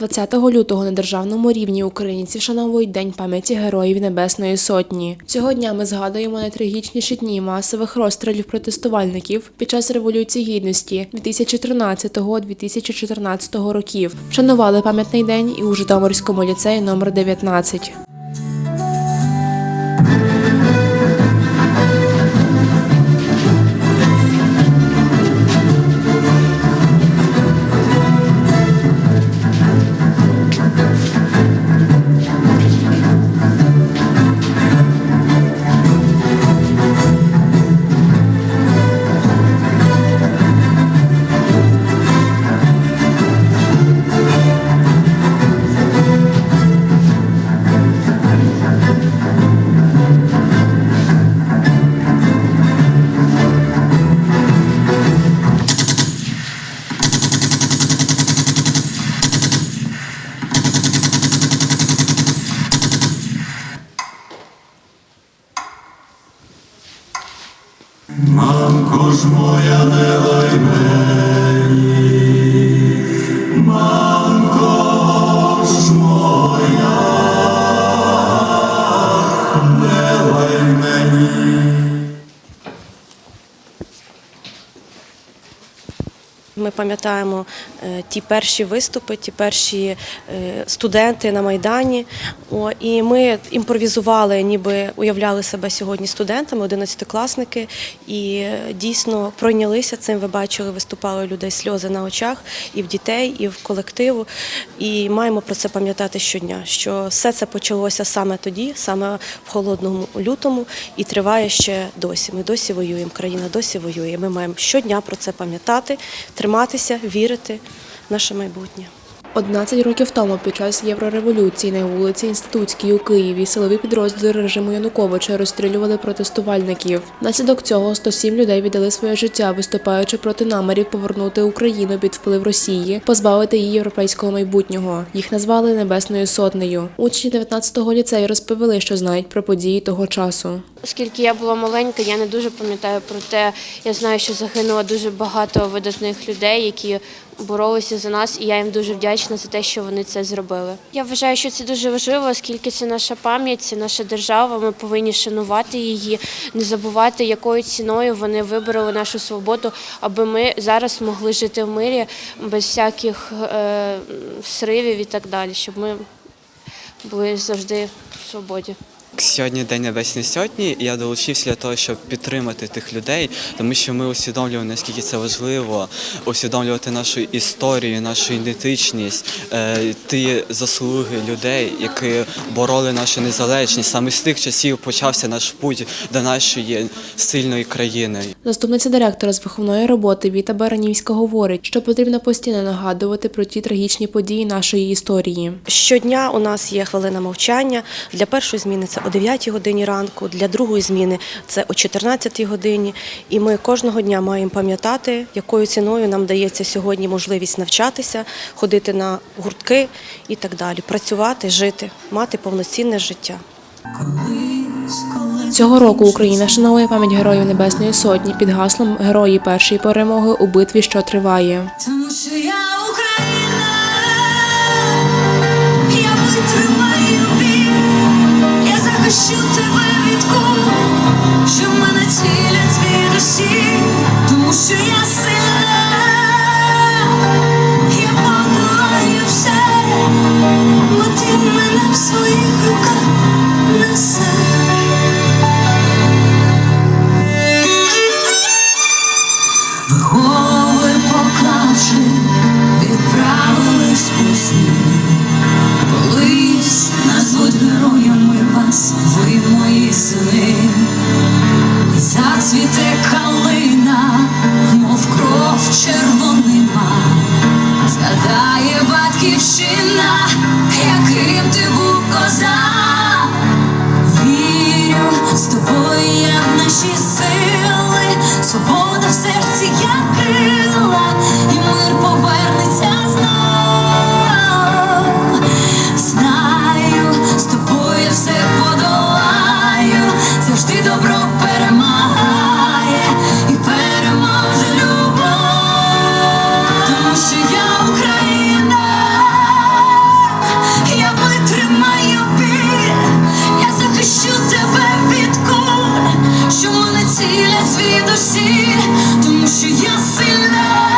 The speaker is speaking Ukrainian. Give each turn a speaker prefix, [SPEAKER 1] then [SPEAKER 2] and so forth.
[SPEAKER 1] 20 лютого на державному рівні українці вшановують День пам'яті Героїв Небесної Сотні. Цього дня ми згадуємо найтрагічніші дні масових розстрілів протестувальників під час Революції Гідності 2013-2014 років. Вшанували пам'ятний день і у Житомирському ліцеї номер 19.
[SPEAKER 2] Мамко ж моя не лай мені, мамко ж моя, не лай мені.
[SPEAKER 3] Ми пам'ятаємо е, ті перші виступи, ті перші е, студенти на Майдані. І ми імпровізували, ніби уявляли себе сьогодні студентами, одинадцятикласники, і е, дійсно пройнялися цим. Ви бачили, виступали людей сльози на очах і в дітей, і в колективу. І маємо про це пам'ятати щодня, що все це почалося саме тоді, саме в холодному лютому, і триває ще досі. Ми досі воюємо, країна досі воює. Ми маємо щодня про це пам'ятати, триматися, вірити в наше майбутнє.
[SPEAKER 1] 11 років тому, під час єврореволюції на вулиці Інститутській у Києві, силові підрозділи режиму Януковича розстрілювали протестувальників. Внаслідок цього 107 людей віддали своє життя, виступаючи проти намірів повернути Україну під вплив Росії, позбавити її європейського майбутнього. Їх назвали Небесною Сотнею. Учні 19-го ліцею розповіли, що знають про події того часу.
[SPEAKER 4] Оскільки я була маленька, я не дуже пам'ятаю про те. Я знаю, що загинуло дуже багато видатних людей, які боролися за нас, і я їм дуже вдячна за те, що вони це зробили. Я вважаю, що це дуже важливо, оскільки це наша пам'ять, це наша держава. Ми повинні шанувати її, не забувати, якою ціною вони вибороли нашу свободу, аби ми зараз могли жити в мирі без всяких е, сривів і так далі, щоб ми були завжди в свободі.
[SPEAKER 5] Сьогодні День Небесної Сотні, і я долучився для того, щоб підтримати тих людей, тому що ми усвідомлюємо, наскільки це важливо, усвідомлювати нашу історію, нашу ідентичність, е, ті заслуги людей, які бороли нашу незалежність. Саме з тих часів почався наш путь до нашої сильної країни.
[SPEAKER 1] Заступниця директора з виховної роботи Віта Баранівська говорить, що потрібно постійно нагадувати про ті трагічні події нашої історії.
[SPEAKER 3] Щодня у нас є хвилина мовчання. Для першої зміни це о 9 годині ранку, для другої зміни це о 14 годині. І ми кожного дня маємо пам'ятати, якою ціною нам дається сьогодні можливість навчатися, ходити на гуртки і так далі, працювати, жити, мати повноцінне життя.
[SPEAKER 1] Цього року Україна шанує пам'ять героїв Небесної Сотні під гаслом Герої першої перемоги у битві, що триває.
[SPEAKER 6] Тому що я тому що втілять від душі, тому що я сильна.